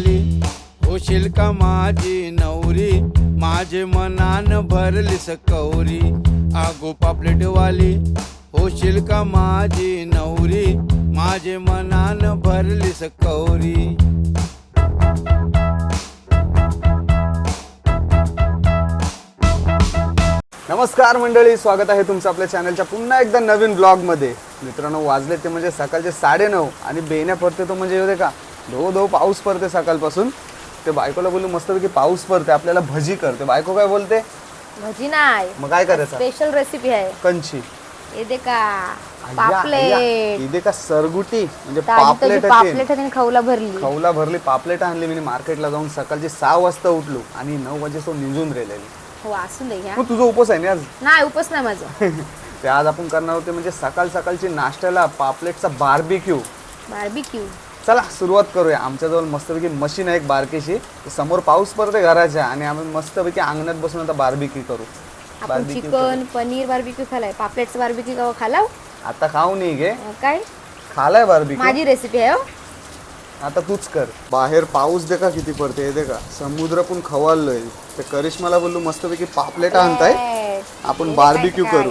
पापलेटवाली होशील का माझी नवरी? माझे मनान भरली सकौरी आगो पापलेटवाली होशील का माझी नवरी? माझे मनान भरली सकौरी नमस्कार मंडळी स्वागत आहे तुमचं आपल्या चॅनलच्या पुन्हा एकदा नवीन ब्लॉगमध्ये मित्रांनो वाजले ते म्हणजे सकाळचे साडेनऊ आणि बेण्या पडते तो म्हणजे येऊ का? धो धो पाऊस पडते सकाळपासून. ते बायकोला बोलू मस्तपैकी पाऊस पडते आपल्याला भजी करते. बायको काय बोलते? भजी नाही. मग काय करायचं? स्पेशल रेसिपी आहे. कंची. हे दे का अय्या, अय्या, पापलेट इथे का सरगुटी. म्हणजे ताजी ताजी पापलेट पापलेट आणि खवला भरली. खवला भरली पापलेट आणली मी मार्केटला जाऊन सकाळचे सहा वाजता उठलो आणि नऊ वाजे तो निघून राहिलेली. हो दे मग तुझा उपवास आहे ना आज? नाही उपस नाही माझं. ते आज आपण करणार होते म्हणजे सकाळ सकाळची नाश्त्याला पापलेटचा बार्बिक्यू बार्बिक्यू चला सुरुवात करूया. आमच्याजवळ मस्तपैकी मशीन आहे एक बारकीशी. समोर पाऊस पडते घराच्या आणि आम्ही मस्तपैकी अंगणात बसून आता बार्बिक्यू करू. आपण चिकन पनीर बार्बिक्यू खालाय पापलेटचं बार्बिक्यू का खालाव? आता खाऊ नाही अं, काय? खालाय बार्बिक्यू माझी रेसिपी आहे हो. आता तूच कर. बाहेर पाऊस दे का किती पडते हे दे का समुद्र पण खवाललोय ते करिश्माला बोललो मस्तपैकी पापलेट आणताय. आपण बार्बिक्यू करू.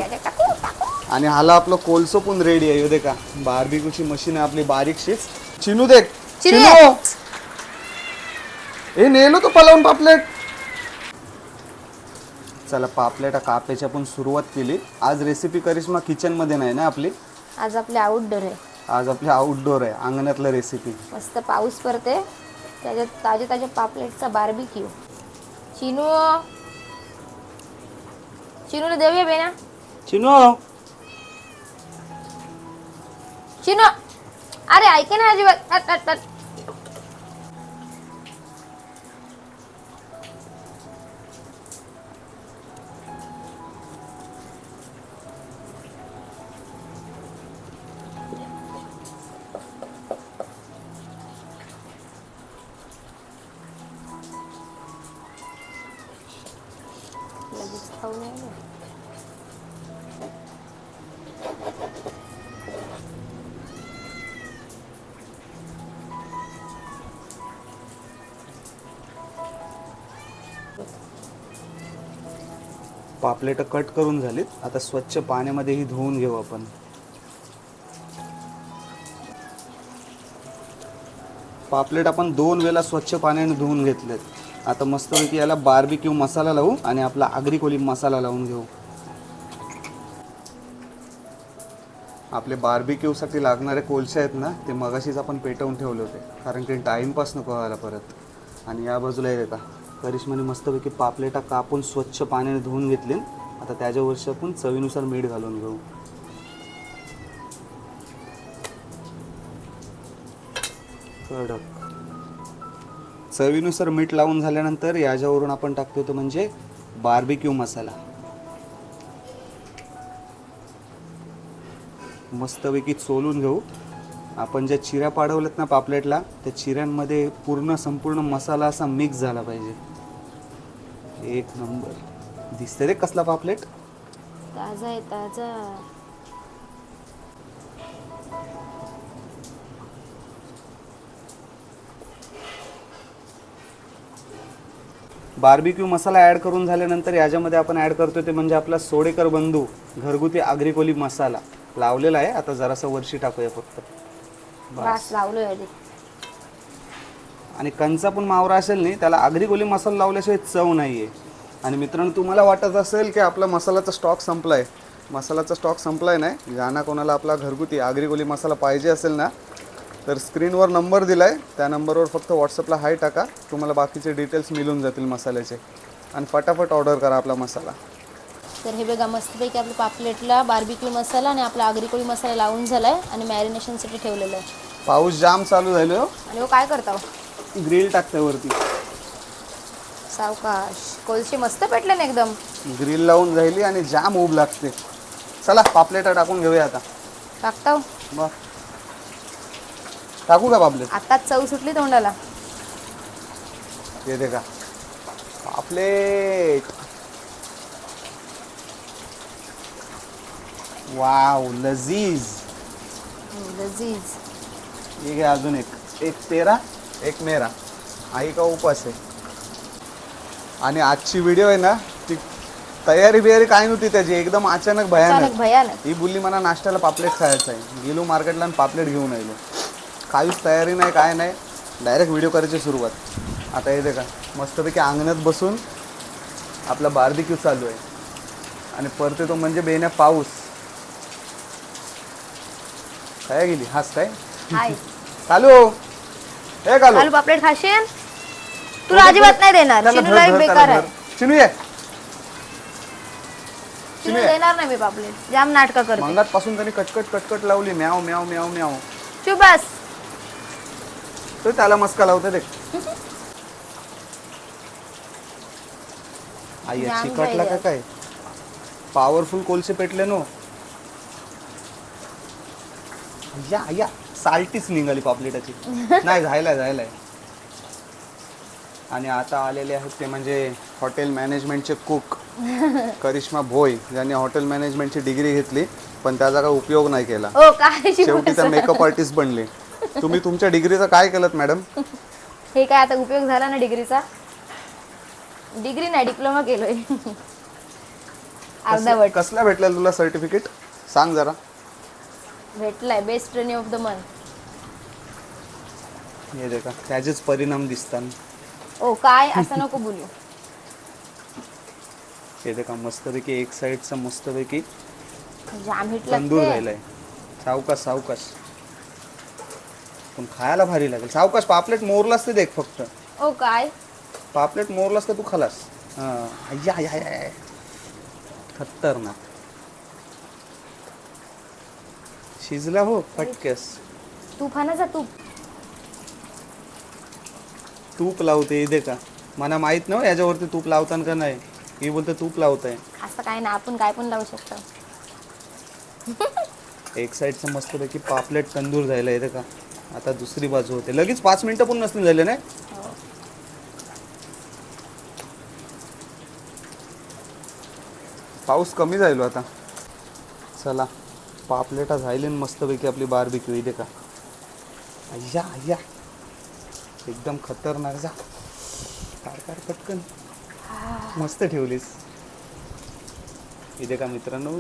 आणि हाला आपलं कोलसो पण रेडी आहे हे दे का बार्बिक्यूची मशीन आहे आपली बारीकशीच. चिनू दे चिनू चिनू! हे नेलो तो पलावून पापलेट. चला पापलेटा कापायची आपण सुरुवात केली. आज रेसिपी करिश्मा किचनमध्ये नाही ना आपली? आज आपले आउटडोर आहे. आज आपली आउटडोर आहे अंगणातलं रेसिपी मस्त पाऊस पडते त्याच्यात ताजे ताजे पापलेटचा बार्बिक्यू चिनू! चिनूला देऊया बेना. चिनू! चिनू! अरे ऐके ना अजिबात. पापलेटं कट करून झालीत. आता स्वच्छ पाण्यामध्येही धुवून घेऊ आपण. पापलेट आपण दोन वेळा स्वच्छ पाण्याने धुवून घेतलेत. आता मस्तपैकी याला बार्बिक्यू मसाला लावू आणि आपला आगरी कोली मसाला लावून घेऊ. आपले बार्बिक्यूसाठी लागणारे कोळसे आहेत ना ते मगाशीच आपण पेटवून ठेवले होते. कारण की टाईमपास नको व्हायला परत. आणि या बाजूला येत करिश्माने मस्तपैकी पापलेटा कापून स्वच्छ पाण्याने धुवून घेतले. आता त्याच्यावरची आपण चवीनुसार मीठ घालून घेऊ. कडक. चवीनुसार मीठ लावून झाल्यानंतर याच्यावरून आपण टाकतो तो म्हणजे बार्बिक्यू मसाला. मस्तपैकी चोलून घेऊ. आपण ज्या चिऱ्या पाडवल्यात ना पापलेटला त्या चिऱ्यांमध्ये पूर्ण संपूर्ण मसाला असा मिक्स झाला पाहिजे. एक नंबर. दिसते रे कसला पापलेट? ताजा आहे ताजा. बार्बिक्यू मसाला ॲड करून झाल्यानंतर याच्यामध्ये आपण ॲड करतो ते म्हणजे आपला सोडेकर बंधू घरगुती आगरी कोली मसाला. लावलेला आहे आता जरासा वर्षी टाकूया फक्त. लावलोय आधी. आणि कंचा पण मावरा असेल नाही त्याला आगरी कोली मसाला लावल्याशिवाय चव नाही आहे आणि मित्रांनो तुम्हाला वाटत असेल की आपला मसाल्याचा स्टॉक संपला आहे मसाल्याचा स्टॉक संपला आहे नाही. ज्यांना कोणाला आपला घरगुती आगरी कोली मसाला पाहिजे असेल ना तर स्क्रीनवर नंबर दिला आहे त्या नंबरवर फक्त व्हॉट्सअपला हाय टाका. तुम्हाला बाकीचे डिटेल्स मिळून जातील मसाल्याचे. आणि फटाफट ऑर्डर करा आपला मसाला. तर हे बघा मस्तपैकी आपल्या पापलेटला बार्बिक्यू मसाला आणि आपला आगरी कोळी मसाला लावून झालाय आणि मॅरिनेशनसाठी ठेवलेलं आहे. पाऊस जाम चालू झालो आणि हो काय करता हो? ग्रिल टाकते वरती. सावकाश. कोळशी मस्त पेटले ना एकदम. ग्रिल लावून जायली आणि जाम ऊब लागते. चला पापलेटा टाकून घेऊया आता. टाकता. हो. मग टाकू का पापलेट? आताच चव सुटली तोंडाला. येते का पापलेट. वाव लजीज. लजीज. हे घे अजून एक. एक तेरा. एक मेरा. आई का उपास आहे. आणि आजची व्हिडिओ आहे ना ती तयारी बियारी काय नव्हती त्याची एकदम अचानक भयानक. भयानक. ही बोलली मला नाश्त्याला पापलेट खायचं आहे. गेलो मार्केटला आणि पापलेट घेऊन आलो. काहीच तयारी नाही काय नाही. डायरेक्ट व्हिडिओ करायची सुरुवात. आता येते का मस्तपैकी अंगणात बसून आपला बार्बिक्यू चालू आहे. आणि परते तो म्हणजे बेण्या पाऊस. काय गेली? हाच काय? चालू हे आलू पापलेट खाशील तुला अजिबात नाही देणार. त्याला चिनूला धर, एक धर, बेकार त्याला आहे. धर. चिनू ये. चिनू देणार नाही मी पापलेट. जाम नाटक करते. मंगात पासून त्यांनी कटकट कटकट लावली. म्याव म्याव म्याव म्याव. चुप बस. त्याला मस्का लावते ते आई जाम चिकटला का. काय? पॉवरफुल कोलसे पेटले नो. या या. साल्टीच निघाली पापलेटाची. नाही जायला जायलाय आणि आता आलेले आहेत ते म्हणजे हॉटेल मॅनेजमेंटचे कुक करिश्मा भोय ज्यांनी हॉटेल मॅनेजमेंटची डिग्री घेतली पण त्याचा काही उपयोग नाही केला. हो काय शेवटी त्या मेकअप आर्टिस्ट बनले. तुम्ही तुमच्या डिग्रीचं काय केलं मॅडम हे काय आता उपयोग झाला ना डिग्रीचा? डिग्री नाही डिप्लोमा केलोय. अर्धावट. कसला भेटलेलं तुला सर्टिफिकेट सांग जरा. भेटलाय best training of the month हे दे का त्याचेच परिणाम दिसतात. ओ काय? असं नको बोलू. हे दे का मस्तपैकी एक साईडचा मस्तपैकी जाम हिट तंदूर लागते राहिलाय. सावकाश सावकाश. पण खायला भारी लागेल. सावकाश पापलेट मोरलास ते देख फक्त. ओ काय? पापलेट मोरलास तर तू खालास. हा. खतरनाक. शिजला हो ना जा तूप. तूप लावते दे का मला माहीत नव्ह याच्यावरती तूप लावताना का नाही. ही बोलते तूप लावताय. असं काय ना आपण काय पण लावू शकतो. एक साईडचं मस्तपैकी पापलेट तंदूर झालेला आहे का आता दुसरी बाजू होते. लगेच पाच मिनिटं पण नसतील झाले नाही? हो. पाऊस कमी जायलो आता. चला. पापलेटा झाली न मस्तपैकी आपली बारबिक्यू इथे का? अय्या अय्या. एकदम खतरनाक जा. कार कार पटकन. मस्त ठेवलीस. इथे का मित्रांनो?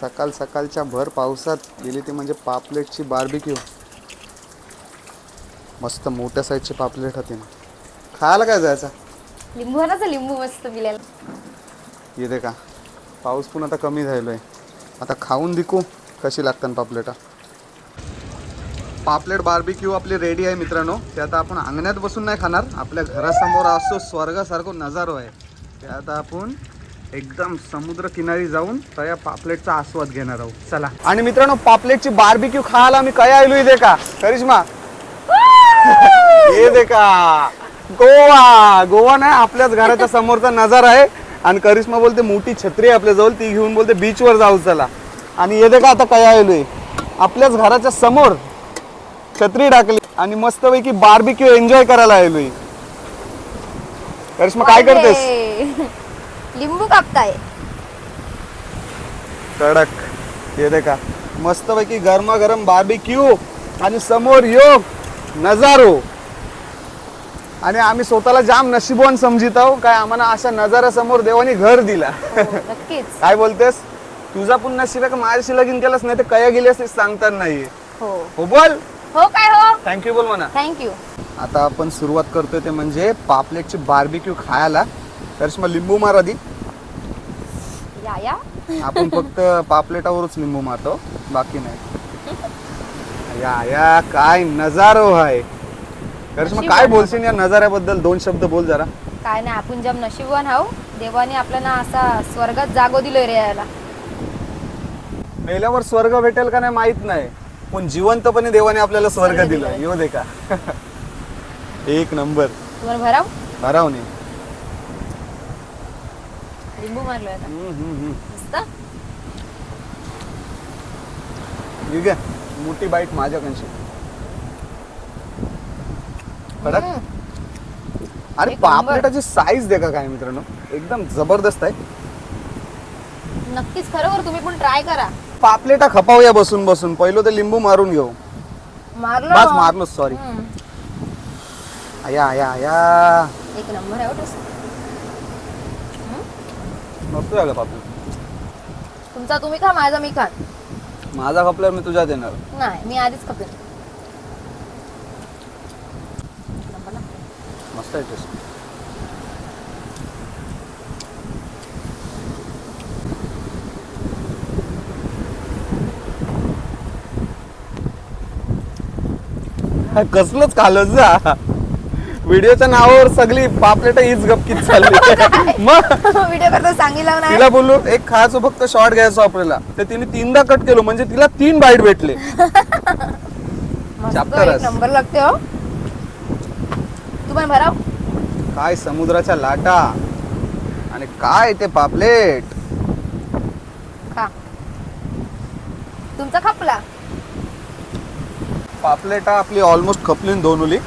सकाळ सकाळच्या भर पावसात गेली ती म्हणजे पापलेटची बारबिक्यू मस्त मोठ्या साईजची पापलेट होती. ना खायला काय जायचं? लिंबू हा ना लिंबू मस्त पिल्याला येते का? पाऊस पण आता कमी झालो आहे आता खाऊन दिकू कशी लागतात पापलेटा. पापलेट बार्बिक्यू आपली रेडी आहे मित्रांनो. ते आता आपण अंगणात बसून नाही खाणार. आपल्या घरासमोर असो स्वर्गासारखं नजारो आहे. ते आता आपण एकदम समुद्र किनारी जाऊन त्या पापलेटचा आस्वाद घेणार आहोत. चला. आणि मित्रांनो पापलेटची बार्बिक्यू खायला मी काय आलो इथे का? करिश्मा. ये दे का गोवा. गोवा नाही आपल्याच घराच्या समोरचा नजारा आहे. आणि करिश्मा बोलते मोठी छत्री आहे आपल्या जवळ ती घेऊन बोलते बीचवर जाऊ चला. आणि येते का आता काय आलोय. आपल्याच घराच्या समोर छत्री टाकली आणि मस्तपैकी बार्बिक्यू एन्जॉय करायला आलोय. करिश्मा काय करतेस? लिंबू कापताय. कडक. येते का मस्तपैकी गरमागरम बार्बिक्यू आणि समोर यो नजारो. आणि आम्ही स्वतःला जाम नशिबवान समजित आहो काय आम्हाला अशा नजाऱ्यासमोर देवाने घर दिला. हो, नक्कीच. काय बोलतेस? तुझा पण नशीब आहे का माझ्याशी लगीन केलंच नाही तर कया गेली असते सांगता नाही हो. हो बोल. हो काय हो? थँक्यू बोल म्हणा. थँक्यू आता आपण सुरुवात करतोय ते म्हणजे पापलेटची बार्बिक्यू खायला. करिश्मा लिंबू मारा दी या या. आपण फक्त पापलेटावरच लिंबू मारतो बाकी नाही. या या काय नजारो आहे करिश्मा काय बोलशील या नजाऱ्याबद्दल? दोन शब्द बोल जरा. काय नाही आपण जम नशीबवान हाव देवाने आपल्याला असा स्वर्गात जागो दिलोय रे यायला मेल्यावर स्वर्ग भेटेल का नाही माहीत नाही. पण जिवंतपणे देवाने आपल्याला स्वर्ग स्वर्ग दिला दिलाय. येऊ दे का? एक नंबर. तुम्हाला भराव? हरावणे लिंबू मारलोय आता. मस्त. ठीक आहे मोठी बाईट माझ्याकडची. कडक. अरे एक. पापलेटाची साईज दे का काय मित्रांनो. एकदम जबरदस्त आहे. नक्कीच खरोखर तुम्ही पण ट्राय करा. पापलेटा खपावूया बसून बसून. पहिलं ते लिंबू मारून घेऊ. मारलं? बस मारलो सॉरी हम्म. आया आया आया. एक नंबर आहे हो taste. मस्त झालं पापलेट. तुमचा तुम्ही खा माझा मी खा माझा खपल्यावर मी तुझ्या देणार नाही मी आधीच खपेन नंबर ना. मस्त आहे टेस्ट कसलंच खालच जा. व्हिडिओच्या नावावर सगळी पापलेट हीच गपकीत चालली. मग व्हिडिओ करता सांगितलं नाही तिला बोललो एक खायचो फक्त शॉर्ट घ्यायचो आपल्याला. तर तिने तीनदा कट केलो म्हणजे तिला तीन बाईट भेटले. मस्त एक. नंबर लागते हो. पण भराव. काय समुद्राच्या लाटा? आणि काय ते पापलेट? खा. तुमचा खपला. पापलेटा आपली ऑलमोस्ट खपली न दोन उली.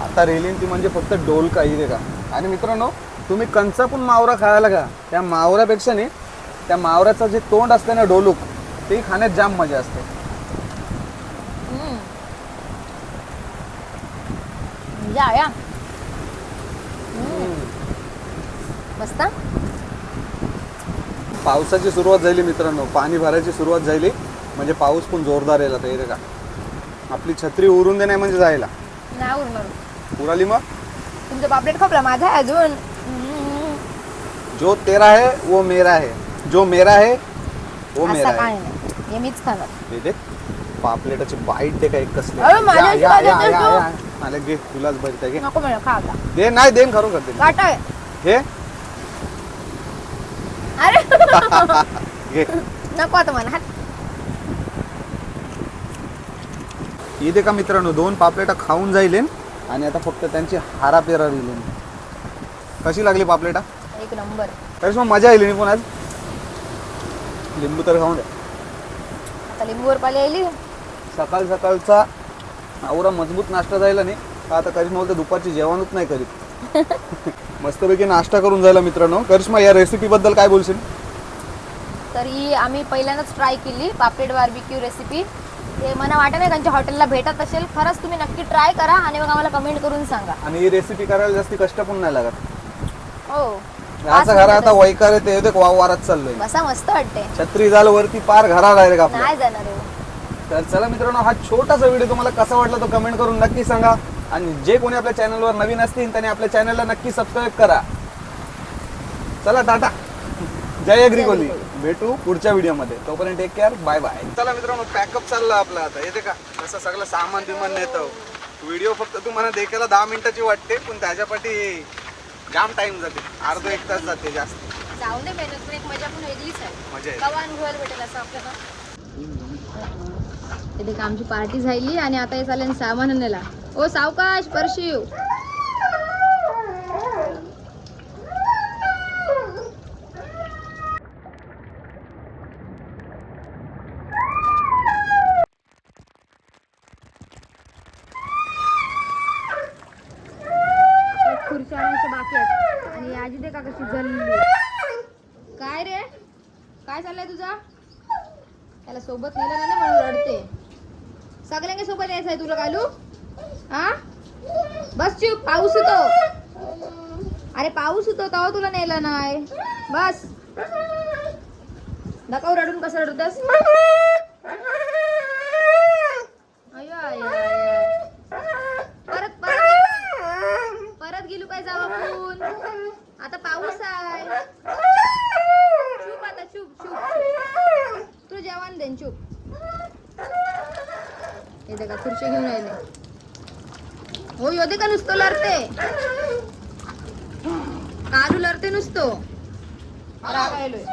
आता रेलीन ती म्हणजे फक्त डोलका इथे का आणि मित्रांनो तुम्ही कंचा पण मावरा खायला का त्या मावऱ्यापेक्षा नाही त्या मावऱ्याचं जे तोंड असतं ना डोलूक ते खाण्यात जाम मजा असते. हम्म. या या. मस्त. पावसाची सुरुवात झाली मित्रांनो. पाणी भरायची सुरुवात झाली. म्हणजे पाऊस पण जोरदार आता इथे का आपली छत्री उरून दे नाही म्हणजे जायला. नाही उरणार. उराली मग? तुमचं पापलेट खपला. माझा आहे अजून. जो तेरा है वो मेरा है जो मेरा है वो मेरा असं काय है नाही. हे मीच खाणार. हे पापलेटाची बाईट दे का एक कसली अरे, माझ्या या, या, हिशोबाने या, देतो. या, या. मला घे तुलाच भरते घे. नको खा आता. दे नाही देन खरू करते. काटा आहे. हे अरे. घे. नको आता मला. इथे का मित्रांनो दोन पापलेटा खाऊन जाईल. आणि आता फक्त त्यांची हारा पेरा दिली कशी लागली पापलेटा? एक नंबर. तरीच मग मजा येईल पण आज. लिंबू तर खाऊन. द्या आता लिंबूवर पाली आली. सकाळ सकाळचा एवढा मजबूत नाश्ता जायला नाही. आता करिश्मा बोलते दुपारची जेवणच नाही करीत. मस्तपैकी नाश्ता करून जायला मित्रांनो. करिश्मा या रेसिपी बद्दल काय बोलशील? तरी आम्ही पहिल्यांदाच ट्राय केली पापलेट बार्बिक्यू रेसिपी ते मला वाटत नाही त्यांच्या हॉटेलला भेटत असेल. खरंच तुम्ही नक्की ट्राय करा आणि मग आम्हाला कमेंट करून सांगा. आणि ही रेसिपी करायला जास्ती कष्ट पण नाही लागत. हो. असं घरा आता वैकार वाव वारात चाललोय. बसा मस्त वाटते छत्री झालं वरती पार घरा डायरेक्ट आपल्या नाही जाणार आहे. तर चला मित्रांनो हा छोटासा व्हिडिओ तुम्हाला कसा वाटला तो कमेंट करून नक्की सांगा. आणि जे कोणी आपल्या चॅनलवर नवीन असतील त्यांनी आपल्या चॅनलला नक्की सबस्क्राईब करा. चला टाटा. जय अग्री कोहली भेटू पुढच्या व्हिडिओमध्ये. तोपर्यंत टेक केअर बाय बाय चला मित्रांनो पॅकअप चालला आपला आता. येते का? असं सगळं सामान बिमान नेतो. व्हिडिओ फक्त तुम्हाला देखायला दहा मिनिटाची वाटते पण त्याच्यापाठी जाम टाइम जाते. अर्धा एक तास जाते जास्त. जाऊ दे मेहनत पण एक मजा पण वेगळीच आहे. मजा अनुभवायला भेटेल असं आपल्याला. इथे आमची पार्टी झाली आणि आता हे चालेल सामान आणायला. ओ सावकाश परशिव. बाकी आहेत. आणि आजी दे का कशी जल्ली काय रे? काय चाललंय तुझा? त्याला सोबत नेलं नाही ना म्हणून रडते. सगळ्यांना सोबत यायचं आहे तुला कालू? हा? बस चूप पाऊस होतो अरे पाऊस होतो तेव्हा तुला नेलं नाही. बस. दाखव रडून कसं रडतस अय्यो, अय्यो, अय्यो. परत परत परत गेलो काय जाऊ आपण आता पाऊस आहे चूप आता चूप चूप तू जेवण देन चूप हे का खुर्ची घेऊन राहिले हो योदे का नुसतं लढते? कालू लढते नुसतो. रागायलोय